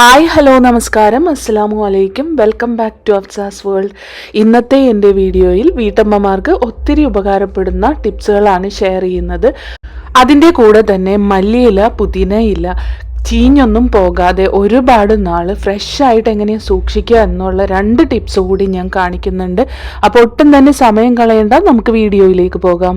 Hi hello നമസ്കാരം. അസ്സാം വലൈക്കും welcome back to Afsa's world. ഇന്നത്തെ എന്റെ വീഡിയോയിൽ വീട്ടമ്മമാർക്ക് ഒത്തിരി ഉപകാരപ്പെടുന്ന ടിപ്സുകളാണ് ഷെയർ ചെയ്യുന്നത്. അതിന്റെ കൂടെ തന്നെ മല്ലിയില പുതിനയില ചീഞ്ഞൊന്നും പോകാതെ ഒരുപാട് നാൾ ഫ്രഷ് ആയിട്ട് എങ്ങനെ സൂക്ഷിക്കുക എന്നുള്ള രണ്ട് ടിപ്സ് കൂടി ഞാൻ കാണിക്കുന്നുണ്ട്. അപ്പോൾ ഒട്ടും തന്നെ സമയം കളയണ്ട നമുക്ക് വീഡിയോയിലേക്ക് പോകാം.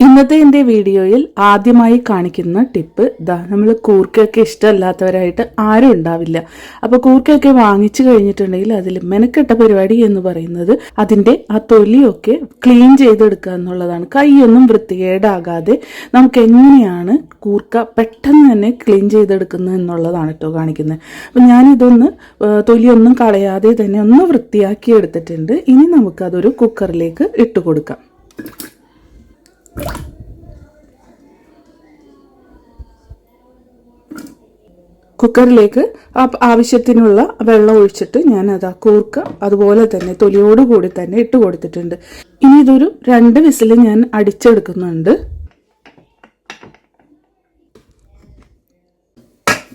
ഇന്നത്തെ എന്റെ വീഡിയോയിൽ ആദ്യമായി കാണിക്കുന്ന ടിപ്പ് ഇതാ നമ്മൾ കൂർക്കയൊക്കെ ഇഷ്ടമല്ലാത്തവരായിട്ട് ആരും ഉണ്ടാവില്ല. അപ്പോൾ കൂർക്കയൊക്കെ വാങ്ങിച്ചു കഴിഞ്ഞിട്ടുണ്ടെങ്കിൽ അതിൽ മെനക്കെട്ട പരിപാടി എന്ന് പറയുന്നത് അതിന്റെ ആ തൊലിയൊക്കെ ക്ലീൻ ചെയ്തെടുക്കുക എന്നുള്ളതാണ്. കൈയൊന്നും വൃത്തികേടാകാതെ നമുക്ക് എങ്ങനെയാണ് കൂർക്ക പെട്ടെന്ന് തന്നെ ക്ലീൻ ചെയ്തെടുക്കുന്നത് എന്നുള്ളതാണ് കേട്ടോ കാണിക്കുന്നത്. അപ്പം ഞാനിതൊന്ന് തൊലിയൊന്നും കളയാതെ തന്നെ ഒന്ന് വൃത്തിയാക്കി എടുത്തിട്ടുണ്ട്. ഇനി നമുക്കതൊരു കുക്കറിലേക്ക് ഇട്ട് കൊടുക്കാം. കുക്കറിലേക്ക് ആവശ്യത്തിനുള്ള വെള്ളം ഒഴിച്ചിട്ട് ഞാൻ അത് കൂർക്ക അതുപോലെ തന്നെ തൊലിയോടുകൂടി തന്നെ ഇട്ട് കൊടുത്തിട്ടുണ്ട്. ഇനി ഇതൊരു രണ്ട് വിസിൽ ഞാൻ അടിച്ചെടുക്കുന്നുണ്ട്.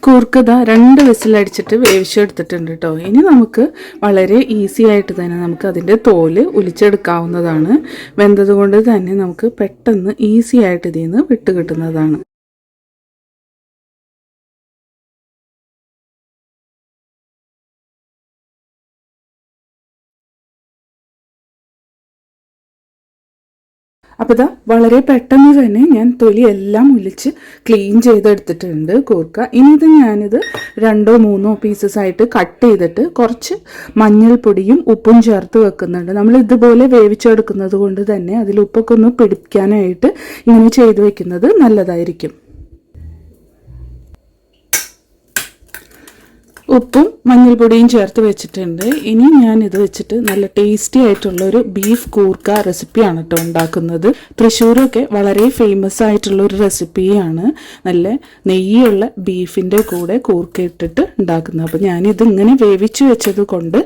കൂർക്കത രണ്ട് വിസിലടിച്ചിട്ട് വേവിച്ചെടുത്തിട്ടുണ്ട് കേട്ടോ ഇനി നമുക്ക് വളരെ ഈസി ആയിട്ട് തന്നെ നമുക്ക് അതിന്റെ തോൽ ഒലിച്ചെടുക്കാവുന്നതാണ് വെന്തത് കൊണ്ട് തന്നെ നമുക്ക് പെട്ടെന്ന് ഈസി ആയിട്ട് ഇതിൽ നിന്ന് വിട്ട് കിട്ടുന്നതാണ്. അപ്പോൾ ഇതാ വളരെ പെട്ടെന്ന് തന്നെ ഞാൻ തൊലി എല്ലാം ഒലിച്ച് ക്ലീൻ ചെയ്തെടുത്തിട്ടുണ്ട് കൂർക്ക. ഇനി ഇത് ഞാനിത് രണ്ടോ മൂന്നോ പീസസ് ആയിട്ട് കട്ട് ചെയ്തിട്ട് കുറച്ച് മഞ്ഞൾപ്പൊടിയും ഉപ്പും ചേർത്ത് വെക്കുന്നുണ്ട്. നമ്മൾ ഇതുപോലെ വേവിച്ചെടുക്കുന്നത് കൊണ്ട് തന്നെ അതിൽ ഉപ്പൊക്കെ ഒന്ന് പിടിക്കാനായിട്ട് ഇങ്ങനെ ചെയ്ത് വെക്കുന്നത് നല്ലതായിരിക്കും. ഉപ്പും മഞ്ഞൾപ്പൊടിയും ചേർത്ത് വെച്ചിട്ടുണ്ട്. ഇനി ഞാൻ ഇത് വെച്ചിട്ട് നല്ല ടേസ്റ്റി ആയിട്ടുള്ള ഒരു ബീഫ് കൂർക്ക റെസിപ്പിയാണ് കേട്ടോ ഉണ്ടാക്കുന്നത്. തൃശ്ശൂരൊക്കെ വളരെ ഫേമസ് ആയിട്ടുള്ള ഒരു റെസിപ്പിയാണ് നല്ല നെയ്യുള്ള ബീഫിന്റെ കൂടെ കൂർക്ക ഇട്ടിട്ട് ഉണ്ടാക്കുന്നത്. അപ്പോൾ ഞാനിത് ഇങ്ങനെ വേവിച്ച് വെച്ചത് കൊണ്ട്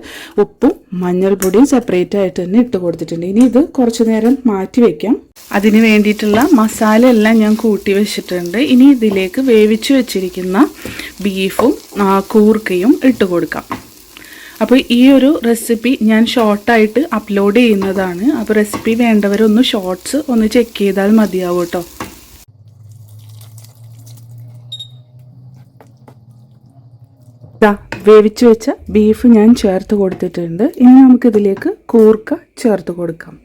ഉപ്പും മഞ്ഞൾപ്പൊടിയും സെപ്പറേറ്റ് ആയിട്ട് തന്നെ ഇട്ട് കൊടുത്തിട്ടുണ്ട്. ഇനി ഇത് കുറച്ചു നേരം മാറ്റി വെക്കാം. അതിന് വേണ്ടിയിട്ടുള്ള മസാല എല്ലാം ഞാൻ കൂട്ടി വെച്ചിട്ടുണ്ട്. ഇനി ഇതിലേക്ക് വേവിച്ച് വെച്ചിരിക്കുന്ന ബീഫും ആ, കൂർക്കയും ഇട്ട് കൊടുക്കാം. അപ്പോൾ ഈ ഒരു റെസിപ്പി ഞാൻ ഷോർട്ടായിട്ട് അപ്ലോഡ് ചെയ്യുന്നതാണ്. അപ്പോൾ റെസിപ്പി വേണ്ടവരൊന്ന് ഷോർട്സ് ഒന്ന് ചെക്ക് ചെയ്താൽ മതിയാവും കേട്ടോ. വേവിച്ച് വെച്ച ബീഫ് ഞാൻ ചേർത്ത് കൊടുത്തിട്ടുണ്ട്. ഇനി നമുക്കിതിലേക്ക് കൂർക്ക ചേർത്ത് കൊടുക്കാം.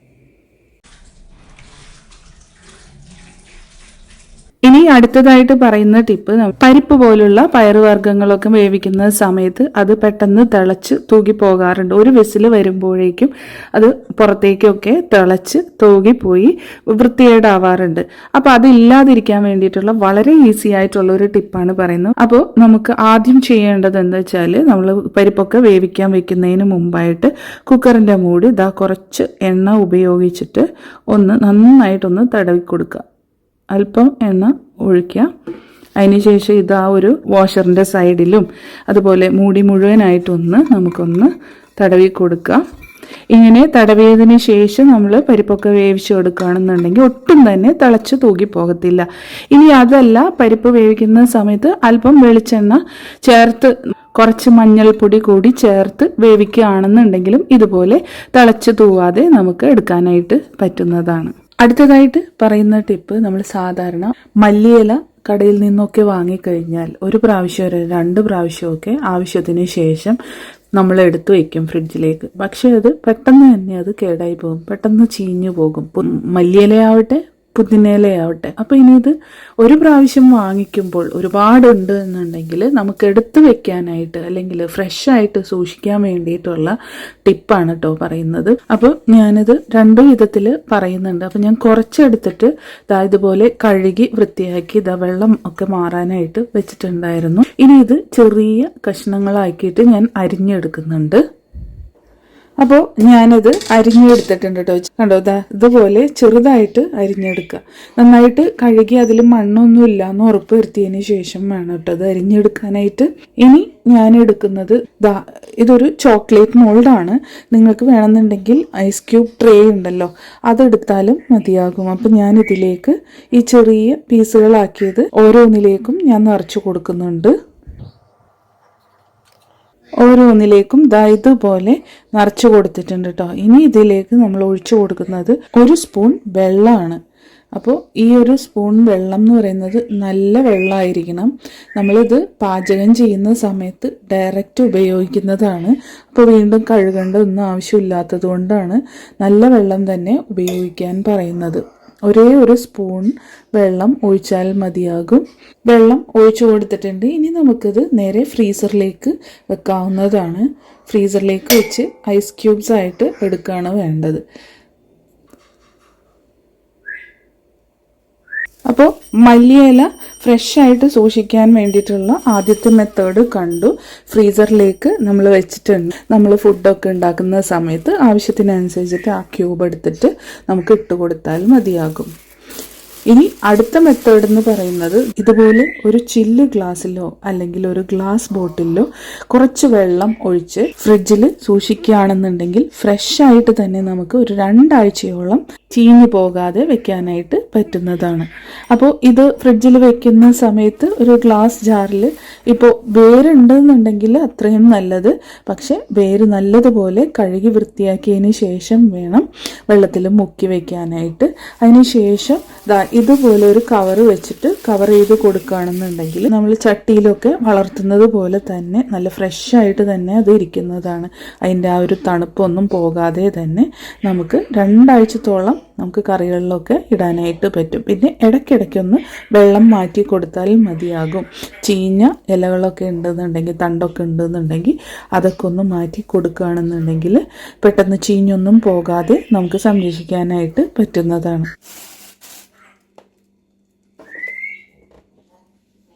ഇനി അടുത്തതായിട്ട് പറയുന്ന ടിപ്പ് പരിപ്പ് പോലുള്ള പയറുവർഗങ്ങളൊക്കെ വേവിക്കുന്ന സമയത്ത് അത് പെട്ടെന്ന് തിളച്ച് തൂകി പോകാറുണ്ട്. ഒരു വിസിൽ വരുമ്പോഴേക്കും അത് പുറത്തേക്കൊക്കെ തിളച്ച് തൂകിപ്പോയി വൃത്തികേടാവാറുണ്ട്. അപ്പോൾ അതില്ലാതിരിക്കാൻ വേണ്ടിയിട്ടുള്ള വളരെ ഈസി ആയിട്ടുള്ള ഒരു ടിപ്പാണ് പറയുന്നത്. അപ്പോൾ നമുക്ക് ആദ്യം ചെയ്യേണ്ടത് എന്താ വെച്ചാൽ നമ്മൾ പരിപ്പൊക്കെ വേവിക്കാൻ വെക്കുന്നതിന് മുമ്പായിട്ട് കുക്കറിന്റെ മൂടി ഇതാ കുറച്ച് എണ്ണ ഉപയോഗിച്ചിട്ട് ഒന്ന് നന്നായിട്ടൊന്ന് തടവി കൊടുക്കുക. അല്പം എണ്ണ ഒഴിക്കുക. അതിനുശേഷം ഇത് ആ ഒരു വാഷറിന്റെ സൈഡിലും അതുപോലെ മൂടി മുഴുവനായിട്ടൊന്ന് നമുക്കൊന്ന് തടവി കൊടുക്കുക. ഇങ്ങനെ തടവിയതിന് ശേഷം നമ്മൾ പരിപ്പൊക്കെ വേവിച്ച് കൊടുക്കുകയാണെന്നുണ്ടെങ്കിൽ ഒട്ടും തന്നെ തിളച്ച് തൂകി പോകത്തില്ല. ഇനി അതല്ല പരിപ്പ് വേവിക്കുന്ന സമയത്ത് അല്പം വെളിച്ചെണ്ണ ചേർത്ത് കുറച്ച് മഞ്ഞൾപ്പൊടി കൂടി ചേർത്ത് വേവിക്കുകയാണെന്നുണ്ടെങ്കിലും ഇതുപോലെ തിളച്ച് തൂവാതെ നമുക്ക് എടുക്കാനായിട്ട് പറ്റുന്നതാണ്. അടുത്തതായിട്ട് പറയുന്ന ടിപ്പ് നമ്മൾ സാധാരണ മല്ലിയില കടയിൽ നിന്നൊക്കെ വാങ്ങിക്കഴിഞ്ഞാൽ ഒരു പ്രാവശ്യം രണ്ട് പ്രാവശ്യമൊക്കെ ആവശ്യത്തിന് ശേഷം നമ്മൾ എടുത്തു വയ്ക്കും ഫ്രിഡ്ജിലേക്ക്. പക്ഷേ അത് പെട്ടെന്ന് തന്നെ അത് കേടായി പോകും. പെട്ടെന്ന് ചീഞ്ഞു പോകും. മല്ലിയിലയാവട്ടെ പുതിനയിലയാവട്ടെ അപ്പോൾ ഇനി ഇത് ഒരു പ്രാവശ്യം വാങ്ങിക്കുമ്പോൾ ഒരുപാടുണ്ട് എന്നുണ്ടെങ്കിൽ നമുക്ക് എടുത്തു വെക്കാനായിട്ട് അല്ലെങ്കിൽ ഫ്രഷ് ആയിട്ട് സൂക്ഷിക്കാൻ വേണ്ടിയിട്ടുള്ള ടിപ്പാണ് കേട്ടോ പറയുന്നത്. അപ്പോൾ ഞാനിത് രണ്ട് വിധത്തിൽ പറയുന്നുണ്ട്. അപ്പോൾ ഞാൻ കുറച്ചെടുത്തിട്ട് ഇതാ ഇതുപോലെ കഴുകി വൃത്തിയാക്കി ഇതാ വെള്ളം ഒക്കെ മാറാനായിട്ട് വെച്ചിട്ടുണ്ടായിരുന്നു. ഇനി ഇത് ചെറിയ കഷ്ണങ്ങളാക്കിയിട്ട് ഞാൻ അരിഞ്ഞെടുക്കുന്നുണ്ട്. അപ്പോൾ ഞാനത് അരിഞ്ഞെടുത്തിട്ടുണ്ട് കേട്ടോ കണ്ടോ? ദാ ഇതുപോലെ ചെറുതായിട്ട് അരിഞ്ഞെടുക്കുക. നന്നായിട്ട് കഴുകി അതിൽ മണ്ണൊന്നും ഇല്ല എന്ന് ഉറപ്പ് വരുത്തിയതിന് ശേഷം വേണം കേട്ടോ അത് അരിഞ്ഞെടുക്കാനായിട്ട്. ഇനി ഞാൻ എടുക്കുന്നത് ദാ ഇതൊരു ചോക്ലേറ്റ് മോൾഡാണ് നിങ്ങൾക്ക് വേണമെന്നുണ്ടെങ്കിൽ ഐസ് ക്യൂബ് ട്രേ ഉണ്ടല്ലോ അതെടുത്താലും മതിയാകും. അപ്പം ഞാൻ ഇതിലേക്ക് ഈ ചെറിയ പീസുകളാക്കിയത് ഓരോന്നിലേക്കും ഞാൻ നിറച്ചു കൊടുക്കുന്നുണ്ട്. ഓരോന്നിലേക്കും ദാ ഇതുപോലെ നിറച്ചു കൊടുത്തിട്ടുണ്ട് കേട്ടോ ഇനി ഇതിലേക്ക് നമ്മൾ ഒഴിച്ചു കൊടുക്കുന്നത് ഒരു സ്പൂൺ വെള്ളമാണ്. അപ്പോൾ ഈ ഒരു സ്പൂൺ വെള്ളം എന്ന് പറയുന്നത് നല്ല വെള്ളമായിരിക്കണം നമ്മളിത് പാചകം ചെയ്യുന്ന സമയത്ത് ഡയറക്റ്റ് ഉപയോഗിക്കുന്നതാണ്. അപ്പോൾ വീണ്ടും കഴുകേണ്ട ഒന്നും ആവശ്യമില്ലാത്തത് കൊണ്ടാണ് നല്ല വെള്ളം തന്നെ ഉപയോഗിക്കാൻ പറയുന്നത്. ഒരേ ഒരു സ്പൂൺ വെള്ളം ഒഴിച്ചാൽ മതിയാകും. വെള്ളം ഒഴിച്ചു കൊടുത്തിട്ടുണ്ട്. ഇനി നമുക്കിത് നേരെ ഫ്രീസറിലേക്ക് വെക്കാവുന്നതാണ്. ഫ്രീസറിലേക്ക് വെച്ച് ഐസ് ക്യൂബ്സ് ആയിട്ട് എടുക്കുകയാണ് വേണ്ടത്. അപ്പോൾ മല്ലിയില ഫ്രഷ് ആയിട്ട് സൂക്ഷിക്കാൻ വേണ്ടിയിട്ടുള്ള ആദ്യത്തെ മെത്തേഡ് കണ്ടു. ഫ്രീസറിലേക്ക് നമ്മൾ വെച്ചിട്ടുണ്ട്. നമ്മൾ ഫുഡൊക്കെ ഉണ്ടാക്കുന്ന സമയത്ത് ആവശ്യത്തിനനുസരിച്ചിട്ട് ആ ക്യൂബ് എടുത്തിട്ട് നമുക്ക് ഇട്ട് കൊടുത്താൽ മതിയാകും. ഇനി അടുത്ത മെത്തേഡ് എന്ന് പറയുന്നത് ഇതുപോലെ ഒരു ചില്ല് ഗ്ലാസ്സിലോ അല്ലെങ്കിൽ ഒരു ഗ്ലാസ് ബോട്ടിലോ കുറച്ച് വെള്ളം ഒഴിച്ച് ഫ്രിഡ്ജിൽ സൂക്ഷിക്കുകയാണെന്നുണ്ടെങ്കിൽ ഫ്രഷ് ആയിട്ട് തന്നെ നമുക്ക് ഒരു രണ്ടാഴ്ചയോളം ചീഞ്ഞു പോകാതെ വെക്കാനായിട്ട് പറ്റുന്നതാണ്. അപ്പോൾ ഇത് ഫ്രിഡ്ജിൽ വെക്കുന്ന സമയത്ത് ഒരു ഗ്ലാസ് ജാറിൽ ഇപ്പോൾ വേരുണ്ടെന്നുണ്ടെങ്കിൽ അത്രയും നല്ലത്. പക്ഷെ വേര് നല്ലതുപോലെ കഴുകി വൃത്തിയാക്കിയതിന് ശേഷം വേണം വെള്ളത്തിൽ മുക്കി വെക്കാനായിട്ട്. അതിന് ശേഷം ദാ ഇതുപോലെ ഒരു കവർ വെച്ചിട്ട് കവർ ചെയ്ത് കൊടുക്കുകയാണെന്നുണ്ടെങ്കിൽ നമ്മൾ ചട്ടിയിലൊക്കെ വളർത്തുന്നത് പോലെ തന്നെ നല്ല ഫ്രഷ് ആയിട്ട് തന്നെ അത് ഇരിക്കുന്നതാണ്. അതിന്റെ ആ ഒരു തണുപ്പൊന്നും പോകാതെ തന്നെ നമുക്ക് രണ്ടാഴ്ചത്തോളം നമുക്ക് കറികളിലൊക്കെ ഇടാനായിട്ട് പറ്റും. പിന്നെ ഇടയ്ക്കിടയ്ക്കൊന്ന് വെള്ളം മാറ്റി കൊടുത്താൽ മതിയാകും. ചീഞ്ഞ ഇലകളൊക്കെ ഉണ്ടെന്നുണ്ടെങ്കിൽ തണ്ടൊക്കെ ഉണ്ടെന്നുണ്ടെങ്കിൽ അതൊക്കെ ഒന്ന് മാറ്റി കൊടുക്കുകയാണെന്നുണ്ടെങ്കിൽ പെട്ടെന്ന് ചീഞ്ഞൊന്നും പോകാതെ നമുക്ക് സംരക്ഷിക്കാനായിട്ട് പറ്റുന്നതാണ്.